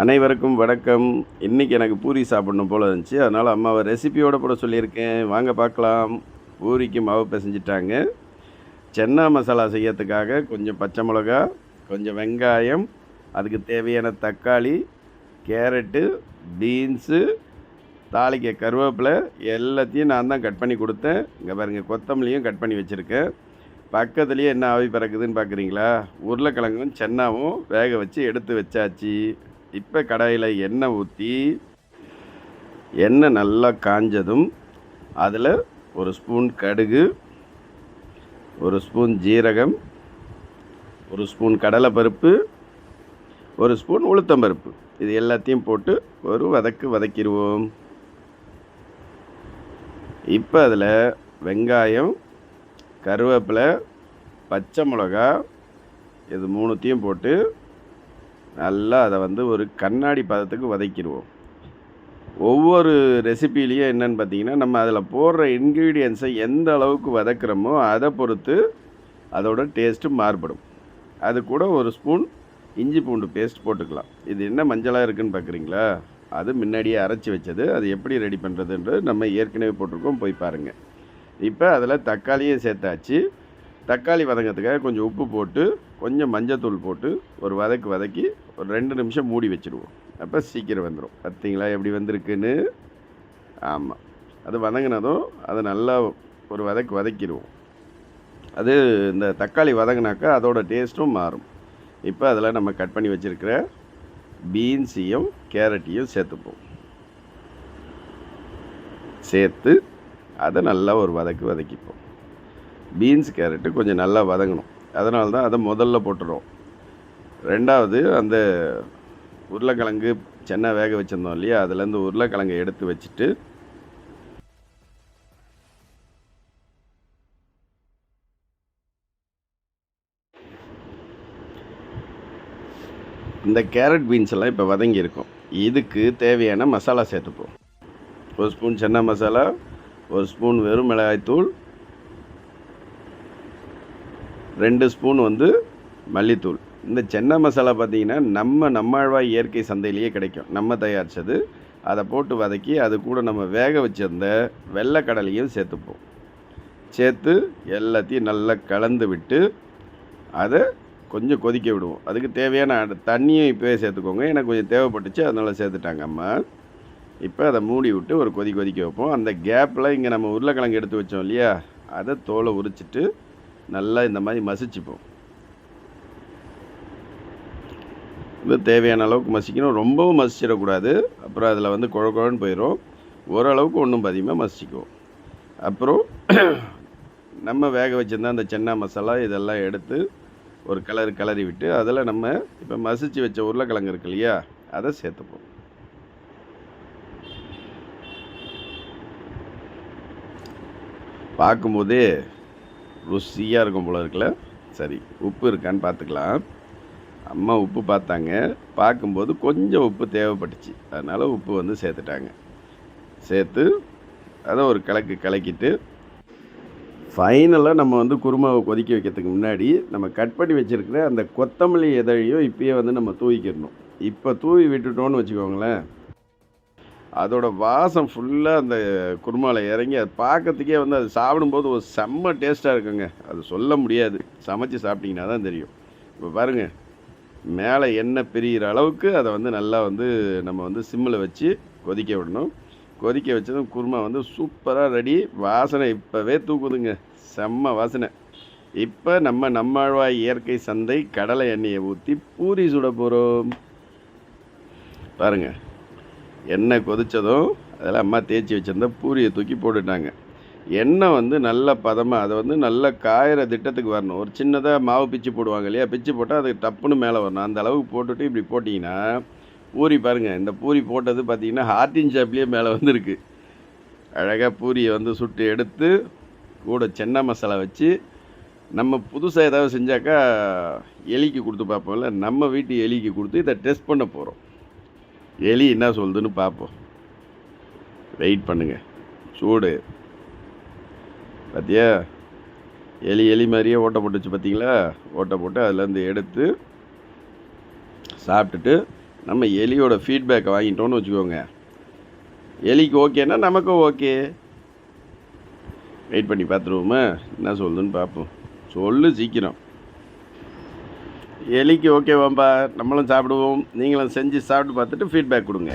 அனைவருக்கும் வணக்கம். இன்றைக்கி எனக்கு பூரி சாப்பிடணும் போல் இருந்துச்சு. அதனால் அம்மாவை ரெசிபியோடு போட சொல்லியிருக்கேன். வாங்க பார்க்கலாம். பூரிக்கு மாவு பிசைஞ்சிட்டாங்க. சென்னா மசாலா செய்யறதுக்காக கொஞ்சம் பச்சை மிளகா கொஞ்சம் வெங்காயம் அதுக்கு தேவையான தக்காளி கேரட்டு பீன்ஸு தாளிக்க கருவேப்பிலை எல்லாத்தையும் நான் தான் கட் பண்ணி கொடுத்தேன். இங்கே பாருங்கள் கொத்தமல்லியும் கட் பண்ணி வச்சுருக்கேன். பக்கத்துலேயே என்ன ஆவி பறக்குதுன்னு பார்க்குறீங்களா உருளைக்கிழங்கும் சென்னாவும் வேக வச்சு எடுத்து வச்சாச்சு. இப்போ கடாயில் எண்ணெய் ஊற்றி எண்ணெய் நல்லா காஞ்சதும் அதில் ஒரு ஸ்பூன் கடுகு ஒரு ஸ்பூன் ஜீரகம் ஒரு ஸ்பூன் கடலைப்பருப்பு ஒரு ஸ்பூன் உளுத்தம்பருப்பு. இது எல்லாத்தையும் போட்டு ஒரு வதக்கு வதக்கிடுவோம். இப்போ அதில் வெங்காயம் கருவேப்பிலை பச்சை மிளகா இது மூணுத்தையும் போட்டு நல்லா அதை வந்து ஒரு கண்ணாடி பதத்துக்கு வதக்கிடுவோம். ஒவ்வொரு ரெசிபிலையும் என்னென்னு பார்த்தீங்கன்னா நம்ம அதில் போடுற இன்க்ரீடியன்ஸை எந்த அளவுக்கு வதக்குறோமோ அதை பொறுத்து அதோட டேஸ்ட்டு மாறுபடும். அது கூட ஒரு ஸ்பூன் இஞ்சி பூண்டு பேஸ்ட் போட்டுக்கலாம். இது என்ன மஞ்சளாக இருக்குன்னு பார்க்குறீங்களா? அது முன்னாடியே அரைச்சி வச்சது. அது எப்படி ரெடி பண்ணுறதுன்றது நம்ம ஏற்கனவே போட்டிருக்கோம். போய் பாருங்கள் இப்போ அதில் தக்காளியும் சேர்த்தாச்சு. தக்காளி வதங்கிறதுக்காக கொஞ்சம் உப்பு போட்டு கொஞ்சம் மஞ்சத்தூள் போட்டு ஒரு வதக்கு வதக்கி ஒரு ரெண்டு நிமிஷம் மூடி வச்சுருவோம். அப்போ சீக்கிரம் வந்துடும் பார்த்தீங்களா எப்படி வந்திருக்குன்னு? ஆமாம் அது வதங்கினதும் அதை நல்லா ஒரு வதக்கு வதக்கிடுவோம். அது இந்த தக்காளி வதங்கினாக்கா அதோட டேஸ்ட்டும் மாறும். இப்போ அதில் நம்ம கட் பண்ணி வச்சுருக்கிற பீன்ஸையும் கேரட்டையும் சேர்த்துப்போம். சேர்த்து அதை நல்லா ஒரு வதக்கு வதக்கிப்போம். பீன்ஸ் கேரட்டு கொஞ்சம் நல்லா வதங்கணும். அதனால தான் அதை முதல்ல போட்டுறோம். ரெண்டாவது அந்த உருளைக்கிழங்கு சென்னை வேக வச்சுருந்தோம் இல்லையா? அதுலேருந்து உருளைக்கிழங்கை எடுத்து வச்சுட்டு இந்த கேரட் பீன்ஸ் எல்லாம் இப்போ வதங்கியிருக்கும் இதுக்கு தேவையான மசாலா சேர்த்துப்போம். ஒரு ஸ்பூன் சென்னா மசாலா ஒரு ஸ்பூன் வெறும் மிளகாய்த்தூள் ரெண்டு ஸ்பூன் வந்து மல்லித்தூள். இந்த சென்னை மசாலா பார்த்தீங்கன்னா நம்ம நம்மாழ்வாய் இயற்கை சந்தையிலேயே கிடைக்கும். நம்ம தயாரித்தது அதை போட்டு வதக்கி அது கூட நம்ம வேக வச்சிருந்த வெள்ளைக்கடலையும் சேர்த்துப்போம். சேர்த்து எல்லாத்தையும் நல்லா கலந்து விட்டு அதை கொஞ்சம் கொதிக்க விடுவோம். அதுக்கு தேவையான தண்ணியும் இப்போவே சேர்த்துக்கோங்க. எனக்கு கொஞ்சம் தேவைப்பட்டுச்சு அதனால் சேர்த்துட்டாங்க அம்மா. இப்போ அதை மூடி விட்டு ஒரு கொதி கொதிக்க வைப்போம். அந்த கேப்பில் இங்கே நம்ம உருளைக்கிழங்கு எடுத்து வச்சோம் இல்லையா? அதை தோலை உரிச்சிட்டு நல்லா இந்த மாதிரி மசிச்சுப்போம். இது தேவையான அளவுக்கு மசிக்கணும். ரொம்பவும் மசிச்சிடக்கூடாது. அப்புறம் அதில் வந்து குழ குழன்னு போயிடும் ஓரளவுக்கு ஒன்றும் பதிகமாக மசிச்சிக்குவோம் அப்புறம் நம்ம வேக வச்சுருந்தா அந்த சென்னா மசாலா இதெல்லாம் எடுத்து ஒரு கலர் கிளறி விட்டு அதில் நம்ம இப்போ மசிச்சு வச்ச உருளைக்கிழங்கு இருக்கு இல்லையா? அதை சேர்த்துப்போம். பார்க்கும்போதே ருசியாக இருக்கும் போல இருக்குல்ல? சரி உப்பு இருக்கான்னு பார்த்துக்கலாம் அம்மா உப்பு பார்த்தாங்க. பார்க்கும்போது கொஞ்சம் உப்பு தேவைப்பட்டுச்சு. அதனால் உப்பு வந்து சேர்த்துட்டாங்க. சேர்த்து அதை ஒரு கலக்கு கலக்கிட்டு ஃபைனலாக நம்ம வந்து குருமாவை கொதிக்க வைக்கிறதுக்கு முன்னாடி நம்ம கட் பண்ணி வச்சுருக்கிற அந்த கொத்தமல்லி எதழையும் இப்பயே வந்து நம்ம தூவிக்கிடணும். இப்போ தூவி விட்டுட்டோன்னு வச்சுக்கோங்களேன். அதோட வாசம் ஃபுல்லாக அந்த குருமாவில் இறங்கி அது பார்க்கறதுக்கே வந்து அது சாப்பிடும்போது ஒரு செம்ம டேஸ்ட்டாக இருக்குங்க. அது சொல்ல முடியாது. சமைச்சு சாப்பிட்டீங்கன்னா தான் தெரியும். இப்போ பாருங்கள் மேலே எண்ணெய் பிரிகிற அளவுக்கு அதை வந்து நல்லா வந்து நம்ம வந்து சிம்மில் வச்சு கொதிக்க விடணும். கொதிக்க வச்சதும் குருமா வந்து சூப்பராக ரெடி வாசனை இப்போவே தூக்குதுங்க. செம்ம வாசனை. இப்போ நம்ம நம்மாழ்வாய் இயற்கை சந்தை கடலை எண்ணெயை ஊற்றி பூரி சுட போகிறோம் பாருங்கள் எண்ணெய் கொதித்ததும் அதில் அம்மா தேய்ச்சி வச்சுருந்தா பூரியை தூக்கி போட்டுட்டாங்க. எண்ணெய் வந்து நல்ல பதமாக அதை வந்து நல்ல காயிற திட்டத்துக்கு வரணும். ஒரு சின்னதாக மாவு பிச்சு போடுவாங்க இல்லையா? பிச்சு போட்டால் அது டப்புன்னு மேலே வரணும். அந்த அளவுக்கு போட்டுட்டு இப்படி போட்டிங்கன்னா பூரி பாருங்கள் இந்த பூரி போட்டது பார்த்தீங்கன்னா ஹார்டின் ஷேப்லேயே மேலே வந்துருக்கு. அழகாக பூரியை வந்து சுட்டு எடுத்து கூட சென்னை மசாலா வச்சு நம்ம புதுசாக ஏதாவது செஞ்சாக்கா எலிக்கு கொடுத்து பார்ப்போம்ல நம்ம வீட்டு எலிக்கு கொடுத்து இதை டெஸ்ட் பண்ண போகிறோம் எலி என்ன சொல்லுதுன்னு பார்ப்போம் வெயிட் பண்ணுங்கள் சூடு. பார்த்தியா எலி எலி மாதிரியே ஓட்டை போட்டுச்சு பார்த்தீங்களா ஓட்டை போட்டு அதுலேருந்து எடுத்து சாப்பிட்டுட்டு நம்ம எலியோட ஃபீட்பேக்கை வாங்கிட்டோன்னு வச்சுக்கோங்க. எலிக்கு ஓகேன்னா நமக்கும் ஓகே. வெயிட் பண்ணி பார்த்துருவோமா என்ன சொல்லுதுன்னு பார்ப்போம் சொல்லு சீக்கிரம். எலிக்கு ஓகேவாம்பா நம்மளும் சாப்பிடுவோம். நீங்களும் செஞ்சு சாப்பிட்டு பார்த்துட்டு ஃபீட்பேக் கொடுங்க.